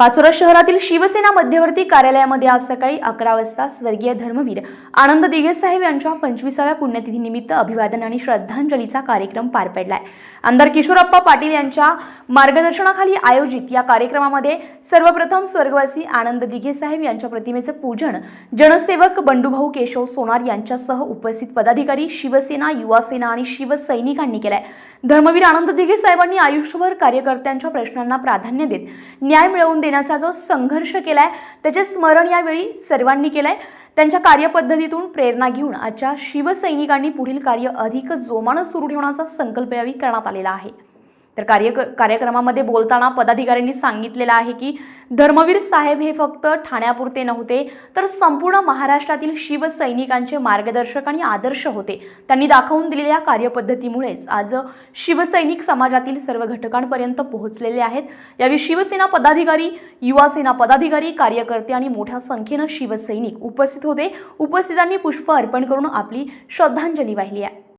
पाचोरा शहरातील शिवसेना मध्यवर्ती कार्यालयामध्ये आज सकाळी अकरा वाजता स्वर्गीय धर्मवीर आनंद दिघे साहेब यांच्या पंचवीसाव्या पुण्यतिथीनिमित्त अभिवादन आणि श्रद्धांजलीचा कार्यक्रम पार पडलाय. आमदार किशोरप्पा पाटील यांच्या मार्गदर्शनाखाली आयोजित या कार्यक्रमामध्ये सर्वप्रथम स्वर्गवासी आनंद दिघे साहेब यांच्या प्रतिमेचं पूजन जनसेवक बंडूभाऊ केशव सोनार यांच्यासह उपस्थित पदाधिकारी शिवसेना युवासेना आणि शिवसैनिकांनी केलाय. धर्मवीर आनंद दिघे साहेबांनी आयुष्यभर कार्यकर्त्यांच्या प्रश्नांना प्राधान्य देत न्याय मिळवून देण्याचा जो संघर्ष केलाय त्याचे स्मरण यावेळी सर्वांनी केलंय. त्यांच्या कार्यपद्धतीतून प्रेरणा घेऊन आजच्या शिवसैनिकांनी पुढील कार्य अधिक जोमानं सुरू ठेवण्याचा संकल्प यावेळी करण्यात आलेला आहे. तर कार्य कार्यक्रमामध्ये बोलताना पदाधिकाऱ्यांनी सांगितलेलं आहे की धर्मवीर साहेब हे फक्त ठाण्यापुरते नव्हते तर संपूर्ण महाराष्ट्रातील शिवसैनिकांचे मार्गदर्शक आणि आदर्श होते. त्यांनी दाखवून दिलेल्या कार्यपद्धतीमुळेच आज शिवसैनिक समाजातील सर्व घटकांपर्यंत पोहोचलेले आहेत. यावेळी शिवसेना पदाधिकारी युवासेना पदाधिकारी कार्यकर्ते आणि मोठ्या संख्येनं शिवसैनिक उपस्थित होते. उपस्थितांनी पुष्प अर्पण करून आपली श्रद्धांजली वाहिली आहे.